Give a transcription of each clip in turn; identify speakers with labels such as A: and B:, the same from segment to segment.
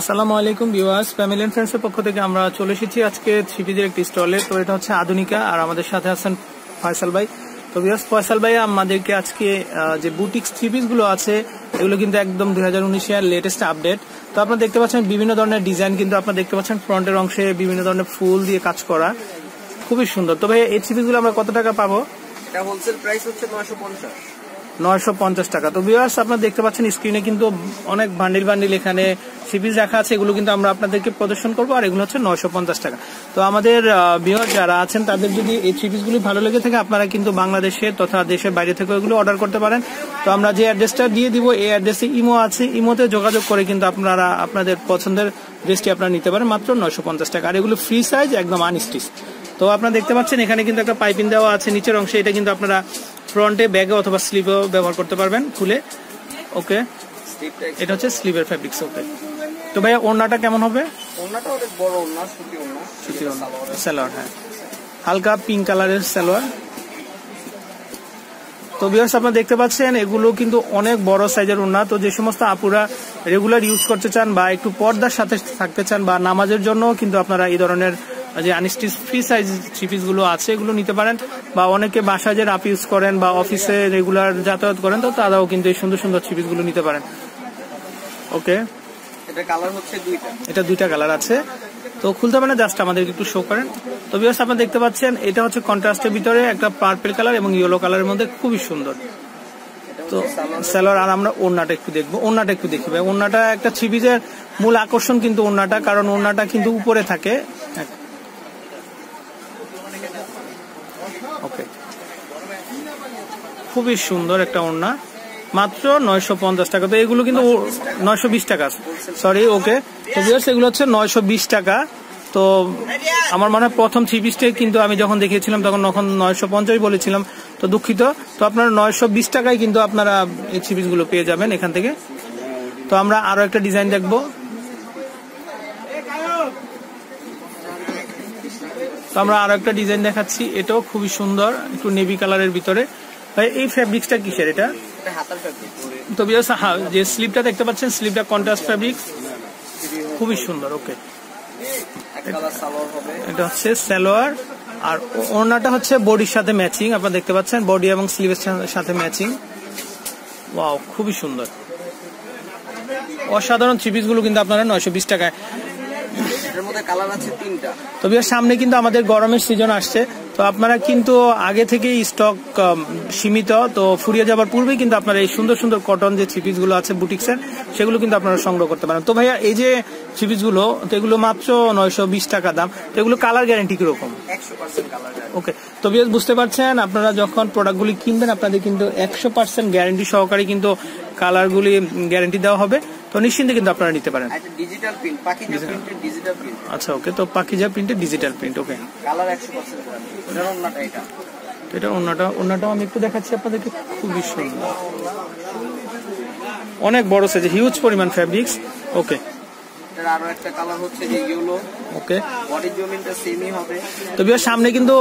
A: আসসালামু আলাইকুম viewers, family and ফ্রেন্ডসের পক্ষ থেকে আমরা চলে এসেছি আজকে থ্রিপিজের একটি স্টলে। তো এটা হচ্ছে আধুনিকা আর আমাদের সাথে আছেন ফয়সাল ভাই। তো ভিউয়ার্স, ফয়সাল ভাই, আমাদেরকে আজকে যে বুটিক্সগুলো আছে, এগুলো কিন্তু একদম দুই হাজার উনিশের লেটেস্ট আপডেট তো আপনারা দেখতে পাচ্ছেন বিভিন্ন ধরনের ডিজাইন কিন্তু আপনারা দেখতে পাচ্ছেন, ফ্রন্টের অংশে বিভিন্ন ধরনের ফুল দিয়ে কাজ করা। খুবই সুন্দর। তো ভাই, এই থ্রিপিসগুলো আমরা কত টাকা পাবো?
B: এটা হোলসেল প্রাইস হচ্ছে নয়শো পঞ্চাশ।
A: নয়শো পঞ্চাশ টাকা। তো ভিউয়ার্স আপনারা দেখতে পাচ্ছেন স্ক্রিনে কিন্তু অনেক বান্ডিল বান্ডিল এখানে সিপিস রাখা আছে, এগুলো কিন্তু আমরা আপনাদেরকে প্রদর্শন করব, আর এগুলো হচ্ছে নয়শো পঞ্চাশ টাকা। তো আমাদের ভিউয়ার যারা আছেন, তাদের যদি এই সিপিসগুলি ভালো লেগে থাকে, আপনারা কিন্তু বাংলাদেশে তথা দেশের বাইরে থেকে এগুলো অর্ডার করতে পারেন। তো আমরা যে অ্যাড্রেসটা দিয়ে দিব, এই অ্যাড্রেসে ইমো আছে। ইমোতে যোগাযোগ করে কিন্তু আপনারা আপনাদের পছন্দের ড্রেসটি আপনারা নিতে পারেন, মাত্র নয়শো পঞ্চাশ টাকা। আর এগুলো ফ্রি সাইজ একদম আনস্টিচ তো আপনারা দেখতে পাচ্ছেন এখানে কিন্তু একটা পাইপিং দেওয়া আছে নিচের অংশে। এটা কিন্তু আপনারা ফ্রন্টে ব্যাগে অথবা স্লিভেও ব্যবহার করতে পারবেন খুলে। ওকে? এটা হচ্ছে স্লিভের ফ্যাব্রিক্স ওকে। তো ভাইয়া ওড়নাটা কেমন হবে?
B: ওনাটা অনেক বড় ওনা সুতি ওনা
A: সুতি ওড়না সালোয়ার হ্যাঁ। হালকা পিঙ্ক কালারের সালোয়ার। তো বিয়ার্স আপনারা দেখতে পাচ্ছেন এগুলো কিন্তু অনেক বড় সাইজের ওড়না। তো যে সমস্ত আপুরা রেগুলার ইউজ করতে চান বা একটু পর্দার সাথে থাকতে চান বা নামাজের জন্য কিন্তু আপনারা এই ধরনের যে আনস্টিচ ফ্রি সাইজ থ্রি পিসগুলো আছে এগুলো নিতে পারেন। বা অনেকে বাসায় যে রাপ ইউজ করেন বা অফিসে রেগুলার যাতায়াত করেন তো তারাও কিন্তু এই সুন্দর সুন্দর থ্রি পিসগুলো নিতে পারেন। ওকে
B: এটা কালার হচ্ছে দুইটা।
A: এটা দুইটা কালার আছে। তো খুলতে পারেন জাস্ট আমাদেরকে একটু শো করেন। তো বিকজ আপনারা দেখতে পাচ্ছেন এটা হচ্ছে কন্ট্রাস্টের ভিতরে একটা পার্পল কালার এবং ইয়েলো কালারের মধ্যে খুবই সুন্দর। তো স্যালোয়ার আর আমরা ওড়নাটা একটু দেখব ওড়নাটা একটু দেখি ভাই। ওড়নাটা একটা পিসের মূল আকর্ষণ কিন্তু ওড়নাটা কারণ ওড়নাটা কিন্তু উপরে থাকে। ওকে খুবই সুন্দর একটা ওড়না। মাত্র নয়শো পঞ্চাশ টাকা। তো এগুলো কিন্তু নয়শো বিশ টাকা সরি ওকে তো এগুলো হচ্ছে নয়শো বিশ টাকা। তো আমার মনে হয় প্রথম থ্রি পিসটাই কিন্তু আমি যখন দেখিয়েছিলাম, তখন তখন নয়শো পঞ্চাশ বলেছিলাম। তো দুঃখিত। তো আপনারা নয়শো বিশ টাকায় কিন্তু আপনারা এই থ্রি পিসগুলো পেয়ে যাবেন এখান থেকে। তো আমরা আরও একটা ডিজাইন দেখব। আমরা আরও একটা ডিজাইন দেখাচ্ছি। এটাও খুবই সুন্দর একটু নেভি কালারের ভিতরে। ভাই এই ফ্যাব্রিক্সটা কিসের এটা?
B: এটা হাতার ফ্যাব্রিক
A: তো যে স্লিপটা দেখতে পাচ্ছেন স্লিপটা কন্ট্রাস্ট ফ্যাব্রিক খুবই সুন্দর ওকে এটা হচ্ছে সালোয়ার আর ওড়নাটা হচ্ছে বডির সাথে ম্যাচিং আপনারা দেখতে পাচ্ছেন বডি এবং স্লিভের সাথে ম্যাচিং ওয়াও খুবই সুন্দর। অসাধারণ থ্রি গুলো কিন্তু আপনারা নয়শো বিশ টাকায়
B: এটার মধ্যে কালার আছে তিনটা।
A: তবে সামনে কিন্তু আমাদের গরমের সিজন আসছে। তো আপনারা কিন্তু আগে থেকেই স্টক সীমিত। তো ফুরিয়ে যাবার পূর্বেই কিন্তু আপনারা এই সুন্দর সুন্দর কটন যে থ্রি গুলো আছে বুটিক্সের সেগুলো কিন্তু আপনারা সংগ্রহ করতে পারেন। তো ভাইয়া এই যে থ্রি গুলো তো এগুলো মাত্র নয়শো বিশ টাকা দাম। তো এগুলো কালার গ্যারান্টি কীরকম?
B: একশো পার্সেন্ট
A: ওকে তো বিয়াস বুঝতে পারছেন আপনারা যখন প্রোডাক্টগুলি কিনবেন আপনাদের কিন্তু একশো পার্সেন্ট গ্যারান্টি সহকারে কিন্তু কালারগুলি গ্যারান্টি দেওয়া হবে। তো নিশ্চিন্তে কিন্তু আপনারা নিতে পারেন।
B: একটা ডিজিটাল প্রিন্ট পাখি প্রিন্টের ডিজিটাল প্রিন্ট
A: আচ্ছা ওকে তো পাকিজা প্রিন্টের ডিজিটাল প্রিন্ট ওকে।
B: কালার এটার ওনাটা এটা।
A: তো এটা অন্যটা অন্যটাও আমি একটু দেখাচ্ছি আপনাদেরকে খুবই সুন্দর। অনেক বড় সাইজ হিউজ পরিমাণ ফ্যাব্রিক্স ওকে।
B: এটার আরও একটা কালার হচ্ছে যে ইয়েলো
A: ওকে
B: বডির জমিনটা সেমই হবে।
A: তো বিয়ার সামনে কিন্তু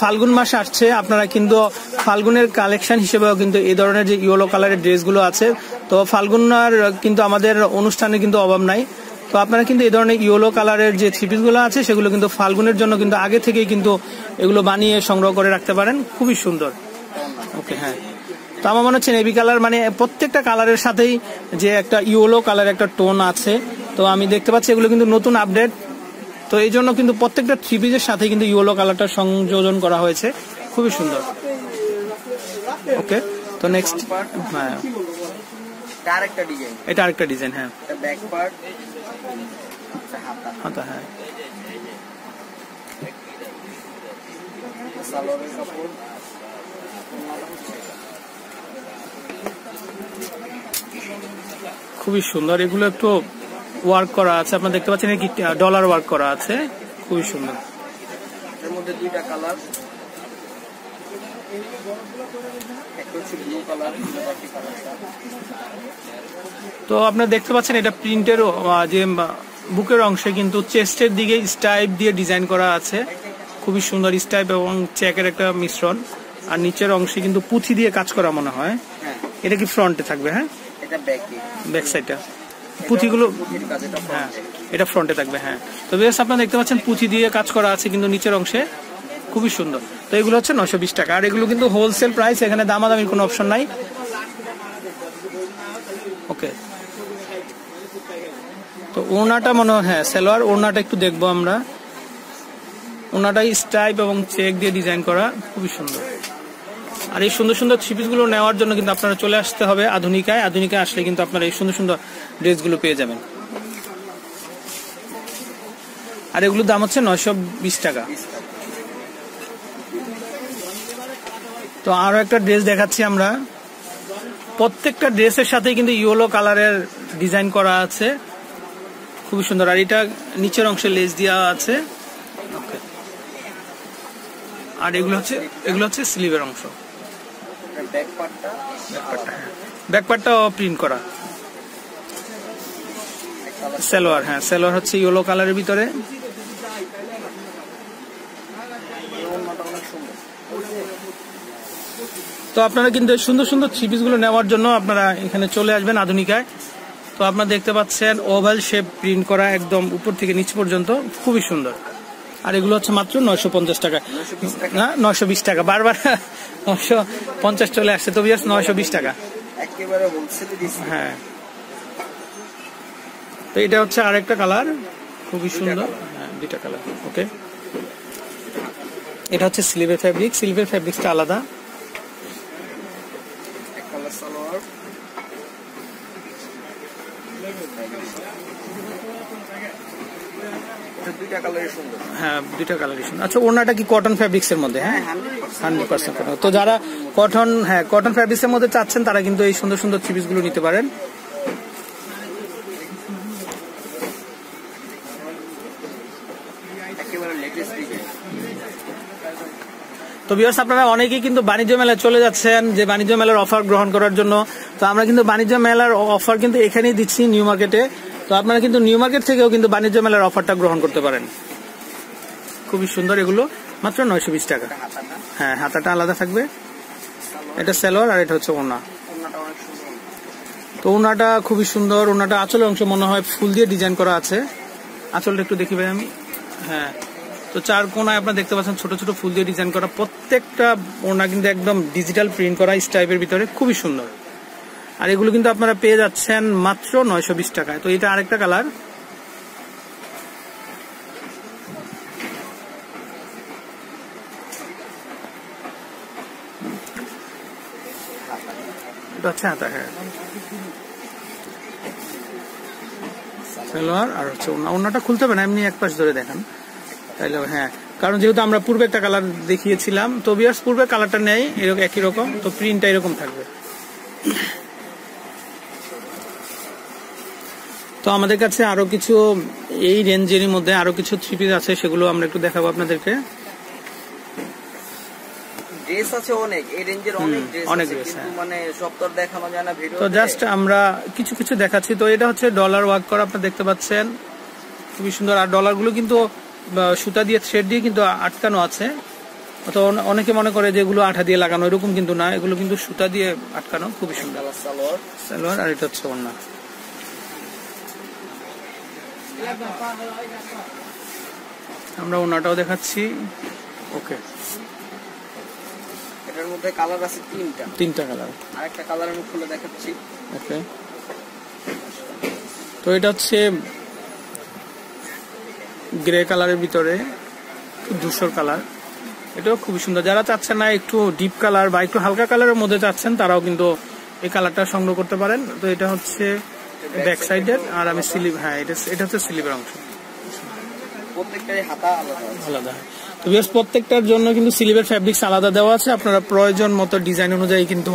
A: ফাল্গুন মাস আসছে। আপনারা কিন্তু ফাল্গুনের কালেকশন হিসেবেও কিন্তু এই ধরনের যে ইয়েলো কালারের ড্রেসগুলো আছে তো ফাল্গুনার কিন্তু আমাদের অনুষ্ঠানে কিন্তু অভাব নাই। তো আপনারা কিন্তু এই ধরনের ইয়েলো কালারের যে থ্রিপিসগুলো আছে সেগুলো কিন্তু ফাল্গুনের জন্য কিন্তু আগে থেকেই কিন্তু এগুলো বানিয়ে সংগ্রহ করে রাখতে পারেন। খুবই সুন্দর। ওকে হ্যাঁ। তো আমার মনে হচ্ছে নেভি কালার মানে প্রত্যেকটা কালারের সাথেই যে একটা ইয়েলো কালার একটা টোন আছে। তো আমি দেখতে পাচ্ছি এগুলো কিন্তু নতুন আপডেট তো এই জন্য কিন্তু প্রত্যেকটা থ্রি পিসের সাথে কিন্তু ইয়েলো কালারটা সংযোজন করা হয়েছে। খুবই সুন্দর। ওকে তো নেক্সট হ্যাঁ।
B: এটা আরেকটা ডিজাইন
A: এটা আরেকটা ডিজাইন হ্যাঁ
B: হাতা
A: হ্যাঁ। খুবই সুন্দর। এগুলো একটু ওয়ার্ক করা আছে। আপনারা দেখতে পাচ্ছেন কি ডলার ওয়ার্ক করা আছে। খুবই সুন্দর।
B: এর মধ্যে দুইটা কালার
A: তো আপনারা দেখতে পাচ্ছেন এটা প্রিন্টের যে বুকের অংশে কিন্তু চেস্টের দিকে স্টাইপ দিয়ে ডিজাইন করা আছে। খুবই সুন্দর স্টাইপ এবং চেকের একটা মিশ্রণ। আর নিচের অংশে কিন্তু পুঁথি দিয়ে কাজ করা মনে হয়।
B: হ্যাঁ।
A: এটা কি ফ্রন্টে থাকবে হ্যাঁ?
B: এটা ব্যাকে
A: ব্যাক সাইডটা পুঁথিগুলো
B: এটা
A: হ্যাঁ এটা ফ্রন্টে থাকবে হ্যাঁ। তো বেশ আপনারা দেখতে পাচ্ছেন পুঁথি দিয়ে কাজ করা আছে কিন্তু নিচের অংশে খুবই সুন্দর। তো এগুলো হচ্ছে নশো বিশ টাকা। আর এগুলো কিন্তু হোলসেল প্রাইস এখানে দামাদামির কোনো অপশন নাই। ওকে তো ওনাটা মনে হয় হ্যাঁ সেলোয়ার ওনাটা একটু দেখব আমরা। ওনাটা স্টাইপ এবং চেক দিয়ে ডিজাইন করা খুবই সুন্দর। আর এই সুন্দর সুন্দর থ্রি গুলো নেওয়ার জন্য কিন্তু আপনারা চলে আসতে হবে আধুনিকায়। আধুনিকায় আসলে কিন্তু আপনারা এই সুন্দর সুন্দর ড্রেসগুলো পেয়ে যাবেন। আর এগুলোর দাম হচ্ছে নয়শো বিশ টাকা। তো আরও একটা ড্রেস দেখাচ্ছি আমরা। প্রত্যেকটা ড্রেসের সাথে কিন্তু ইয়েলো কালারের ডিজাইন করা আছে। খুবই সুন্দর। আর এটা নিচের অংশে লেস দেওয়া আছে। আর এগুলো হচ্ছে এগুলো হচ্ছে স্লিভের অংশ। প্রিন্ট করা। সালোয়ার হ্যাঁ হচ্ছে কালারের ভিতরে। তো আপনারা কিন্তু সুন্দর সুন্দর থ্রি গুলো নেওয়ার জন্য আপনারা এখানে চলে আসবেন আধুনিকায়। তো আপনারা দেখতে পাচ্ছেন ওভাল শেপ প্রিন্ট করা একদম উপর থেকে নিচ পর্যন্ত। খুবই সুন্দর। আর এগুলো হচ্ছে মাত্র নয়শো পঞ্চাশ টাকা। না নয়শো বিশ টাকা। বারবার নয়শো পঞ্চাশ চলে আসছে। তো নয়শো বিশ টাকা। হ্যাঁ। তো এটা হচ্ছে আরেকটা কালার। খুবই সুন্দর। হ্যাঁ দুইটা কালার। ওকে। এটা হচ্ছে সিলভার ফ্যাব্রিক সিলভার ফ্যাব্রিক্সটা আলাদা
B: এক কালার সালোয়ার এটা দুইটা কালারই সুন্দর
A: হ্যাঁ দুইটা কালারই সুন্দর। আচ্ছা ওনাটা কি কটন ফ্যাব্রিক্স এর মধ্যে হ্যাঁ? হান্ড্রেড পার্সেন্ট তো যারা কটন হ্যাঁ কটন ফ্যাব্রিক্স এর মধ্যে চাচ্ছেন তারা কিন্তু এই সুন্দর সুন্দর থ্রি গুলো নিতে পারেন। তো বিয়ার্স আপনারা অনেকেই কিন্তু বাণিজ্য মেলায় চলে যাচ্ছেন যে বাণিজ্য মেলার অফার গ্রহণ করার জন্য। তো আমরা কিন্তু বাণিজ্য মেলার অফার কিন্তু এখানেই দিচ্ছি নিউ মার্কেটে। তো আপনারা কিন্তু নিউ মার্কেট থেকেও কিন্তু বাণিজ্য মেলার অফারটা গ্রহণ করতে পারেন। খুবই সুন্দর এগুলো মাত্র নয়শো বিশ টাকা। হ্যাঁ হাতাটা আলাদা থাকবে। এটা সালোয়ার আর এটা হচ্ছে ওনা তো ওনাটা খুবই সুন্দর ওনাটা আঁচলের অংশ মনে হয় ফুল দিয়ে ডিজাইন করা আছে। আঁচলটা একটু দেখি ভাই আমি। হ্যাঁ তো চার কোনায় আপনারা দেখতে পাচ্ছেন ছোট ছোট ফুল দিয়ে ডিজাইন করা। প্রত্যেকটা ওনা কিন্তু একদম ডিজিটাল প্রিন্ট করা স্টাইপের ভিতরে। খুবই সুন্দর। আর এগুলো কিন্তু আপনারা পেয়ে যাচ্ছেন মাত্র নয়শো বিশ টাকায়। তো এটা আরেকটা কালার। হ্যাঁ। আর হচ্ছে ওনাটা খুলতে হবে না, এমনি এক পাশ ধরে দেখান। তাইলে হ্যাঁ। কারণ যেহেতু আমরা পূর্বে একটা কালার দেখিয়েছিলাম, তো বিয়ার্স পূর্বে কালারটা নেই, এরকম একই রকম, তো প্রিন্টটা এরকম থাকবে। তো আমাদের কাছে আরও কিছু এই রেঞ্জের মধ্যে আরও কিছু থ্রি পিস আছে সেগুলো আমরা একটু দেখাবো আপনাদেরকে।
B: ড্রেস আছে অনেক এই রেঞ্জের অনেক ড্রেস
A: অনেক
B: আছে
A: dress,
B: কিন্তু
A: হ্যাঁ।
B: মানে সব তো দেখানো যায় না ভিডিও
A: তো জাস্ট আমরা কিছু কিছু দেখাচ্ছি তো এটা হচ্ছে ডলার ওয়ার্ক করা আপনারা দেখতে পাচ্ছেন। খুবই সুন্দর আর ডলারগুলো কিন্তু সুতা দিয়ে থ্রেড দিয়ে কিন্তু আটকানো আছে। তো অনেকে মনে করে যে এগুলো আঠা দিয়ে লাগানো এরকম কিন্তু না এগুলো কিন্তু সুতা দিয়ে আটকানো খুবই সুন্দর।
B: সালোয়ার
A: আর এটা হচ্ছে ওড়না। আমরা ওড়নাটাও দেখাচ্ছি। ওকে।
B: এটার মধ্যে কালার আছে তিনটা।
A: তিনটা কালার।
B: আরেকটা কালার আমি খুলে দেখাচ্ছি।
A: ওকে। তো এটা হচ্ছে গ্রে কালারের ভিতরে ধূসর কালার। এটাও খুবই সুন্দর। যারা চাচ্ছেন না একটু ডিপ কালার বা একটু হালকা কালারের মধ্যে চাচ্ছেন তারাও কিন্তু এই কালারটা সংগ্রহ করতে পারেন। তো এটা হচ্ছে ব্যাক সাইডের আর আমি স্লিভ হ্যাঁ এটা এটা হচ্ছে স্লিভের অংশ।
B: প্রত্যেকটাই হাতা আলাদা
A: আলাদা। তো বেশ প্রত্যেকটার জন্য কিন্তু সিলিভের ফ্যাব্রিক্স আলাদা দেওয়া আছে। আপনারা প্রয়োজন মতো ডিজাইন অনুযায়ী কিন্তু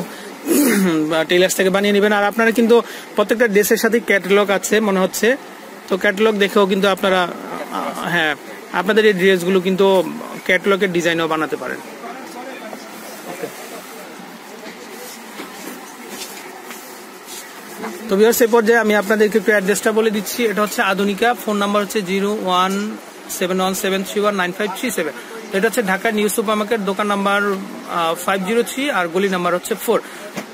A: টেলার্স থেকে বানিয়ে নেবেন। আর আপনারা কিন্তু প্রত্যেকটা ড্রেসের সাথে ক্যাটালগ আছে মনে হচ্ছে। তো ক্যাটালগ দেখেও কিন্তু আপনারা হ্যাঁ আপনাদের এই ড্রেসগুলো কিন্তু ক্যাটালগের ডিজাইনও বানাতে পারেন। তো বিহার সেই পর্যায়ে আমি আপনাদেরকে একটু অ্যাড্রেসটা বলে দিচ্ছি। এটা হচ্ছে আধুনিকা ফোন নাম্বার হচ্ছে zero one seven one seven three one nine five three seven. এটা হচ্ছে ঢাকা নিউ সুপার মার্কেট দোকান নাম্বার ফাইভ জিরো থ্রি আর গলি নাম্বার হচ্ছে ফোর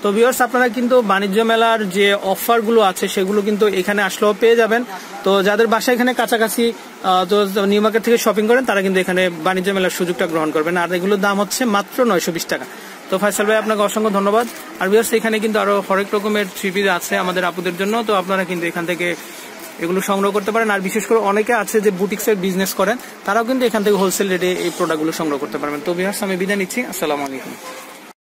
A: তো ভিউয়ার্স আপনারা কিন্তু বাণিজ্য মেলার যে অফারগুলো আছে, সেগুলো কিন্তু এখানে আসলেও পেয়ে যাবেন। তো যাদের বাসা এখানে কাছাকাছি তো নিউ মার্কেট থেকে শপিং করেন, তারা কিন্তু এখানে বাণিজ্য মেলার সুযোগটা গ্রহণ করবেন। আর এগুলোর দাম হচ্ছে মাত্র নয়শো বিশ টাকা। তো ফাইসাল ভাই, আপনাকে অসংখ্য ধন্যবাদ। আর ভিউয়ার্স এখানে কিন্তু আরও হরেক রকমের থ্রি পিস আছে আমাদের আপুদের জন্য। তো আপনারা কিন্তু এখান থেকে এগুলো সংগ্রহ করতে পারেন। আর বিশেষ করে অনেকে আছে যে বুটিক্সের বিজনেস করেন, তারাও কিন্তু এখান থেকে হোলসেল রেটে এই প্রোডাক্টগুলো সংগ্রহ করতে পারবেন। তো ভিউয়ার্স আমি বিদায় নিচ্ছি। আসসালামু আলাইকুম।